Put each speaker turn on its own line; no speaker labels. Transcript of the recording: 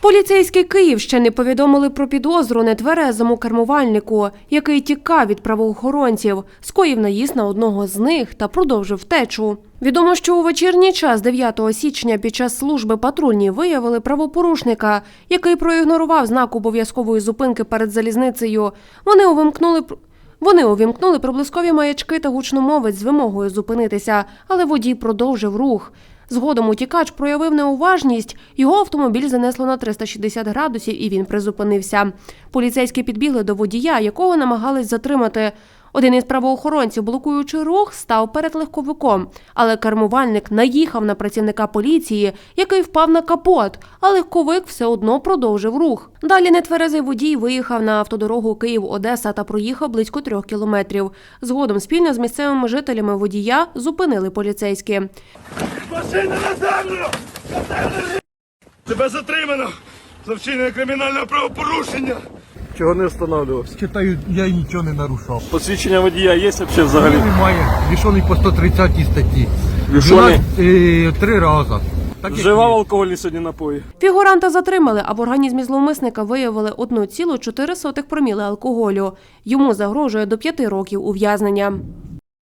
Поліцейські Київщини повідомили про підозру нетверезому кермувальнику, який тікав від правоохоронців, скоїв наїзд на одного з них та продовжив втечу. Відомо, що у вечірній час 9 січня під час служби патрульні виявили правопорушника, який проігнорував знак обов'язкової зупинки перед залізницею. Вони увімкнули пр- вони увімкнули проблискові маячки та гучномовець з вимогою зупинитися, але водій продовжив рух. Згодом утікач проявив неуважність, його автомобіль занесло на 360 градусів і він призупинився. Поліцейські підбігли до водія, якого намагались затримати. Один із правоохоронців, блокуючи рух, став перед легковиком, але кермувальник наїхав на працівника поліції, який впав на капот, а легковик все одно продовжив рух. Далі нетверезий водій виїхав на автодорогу Київ-Одеса та проїхав близько трьох кілометрів. Згодом спільно з місцевими жителями водія зупинили поліцейські.
Машина на землю! Тебе затримано за вчинення кримінального правопорушення.
Чого не встановлювався?
Читаю, я нічого не нарушав.
Посвідчення водія є взагалі взагалі?
Немає. Рішений по 130 статті.
Рішений?
Е, Три рази. Так
Вживав алкогольні сьогодні напої?
Фігуранта затримали, а в організмі зловмисника виявили 1,4 проміли алкоголю. Йому загрожує до 5 років ув'язнення.